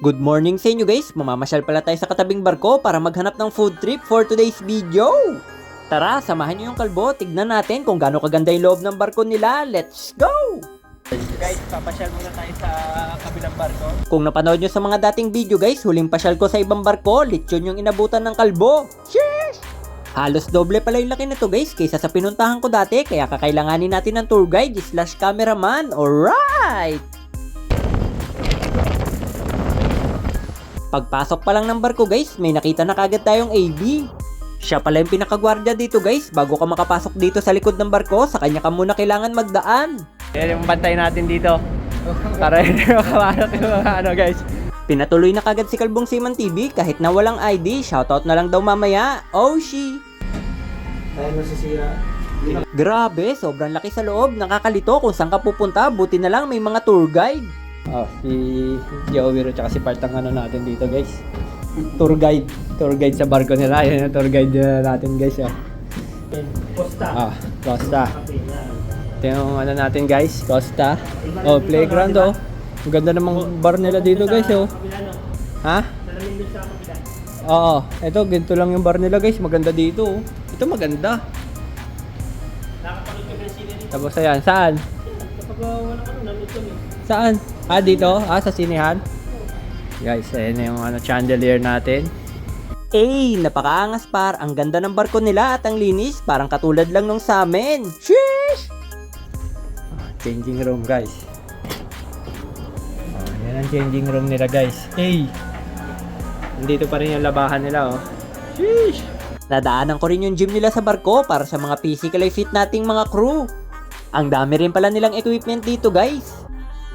Good morning sa inyo guys! Mamamasyal pala tayo sa katabing barko para maghanap ng food trip for today's video! Tara, samahan niyo yung kalbo, tignan natin kung gaano kaganda yung loob ng barko nila. Let's go! Guys, papasyal muna tayo sa kabilang barko. Kung napanood nyo sa mga dating video guys, huling pasyal ko sa ibang barko, lechon yung inabutan ng kalbo. Sheesh! Halos doble pala yung laki nito guys kaysa sa pinuntahan ko dati kaya kakailanganin natin ng tour guide slash cameraman. Alright! Pagpasok pa lang ng barko guys, may nakita na kagad tayong AV. Siya pala yung pinakagwardya dito guys, bago ka makapasok dito sa likod ng barko, sa kanya ka muna kailangan magdaan. Yan yung bantay natin dito. Para hindi makapasok yung mga ano guys. Pinatuloy na kagad si Kalbong Siman TV kahit na walang ID, shoutout na lang daw mamaya. Oh, she! Tayo masisira. Grabe, sobrang laki sa loob. Nakakalito kung saan ka pupunta. Buti na lang may mga tour guide. Oh, si Joey at si Part ang ano natin dito, guys. Tour guide. Tour guide sa barko nila. Yan yung tour guide nila natin, guys. Ah, Costa. ah Costa. Ito yung ano natin, guys. Costa. Oh, playground, oh. Ang ganda namang bar nila dito, guys, oh. Ha? Oo. Ito, ganito lang yung bar nila, guys. Maganda dito, oh. Ito maganda. Tapos ayan, saan? Wala ka nun, nandun kami. Saan? Ah, dito? Ah, sa sinehan? Guys, ayan na yung ano, chandelier natin. Eh, napakaangas par. Ang ganda ng barko nila at ang linis. Parang katulad lang nung sa amin. Sheesh! Ah, changing room, guys. Ah, yan ang changing room nila, guys. Eh! Nandito pa rin yung labahan nila, oh. Sheesh! Nadaanan ko rin yung gym nila sa barko para sa mga physically fit nating mga crew. Ang dami rin pala nilang equipment dito guys.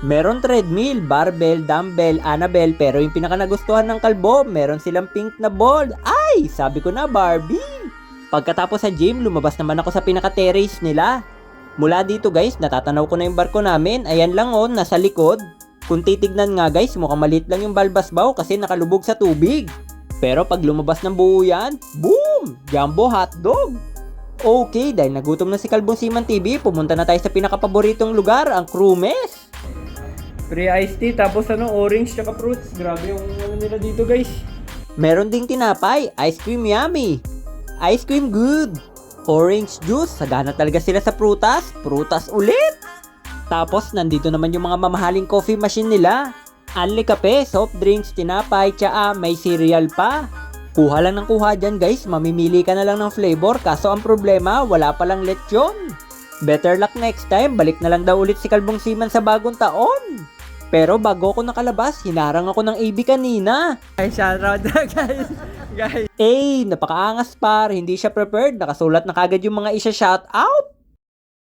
Meron treadmill, barbell, dumbbell, Annabelle, pero yung pinaka nagustuhan ng kalbo, meron silang pink na ball. Ay, sabi ko na Barbie. Pagkatapos sa gym, lumabas naman ako sa pinaka terrace nila. Mula dito guys, natatanaw ko na yung barko namin. Ayan lang oh, nasa likod. Kung titignan nga guys, mukhang maliit lang yung balbasbaw kasi nakalubog sa tubig. Pero pag lumabas ng buo yan, boom! Jumbo hotdog! Okay, dahil nagutom na si Kalbong Siman TV, pumunta na tayo sa pinakapaboritong lugar, ang crew mess. Free iced tea, tapos ano, orange tsaka fruits. Grabe yung ano nila dito guys. Meron ding tinapay, ice cream yummy. Ice cream good. Orange juice, sagana talaga sila sa prutas. Prutas ulit. Tapos nandito naman yung mga mamahaling coffee machine nila. Anli kape, soft drinks, tinapay, tsaa, may cereal pa. Kuha lang ng kuha dyan guys, mamimili ka na lang ng flavor kaso ang problema, wala palang lechon. Better luck next time, balik na lang daw ulit si Kalbong Siman sa bagong taon. Pero bago ako nakalabas, hinarang ako ng AB kanina. Ay, shoutout na guys. guys. Eh, napakaangas par, hindi siya prepared, nakasulat na kagad yung mga isa shout out.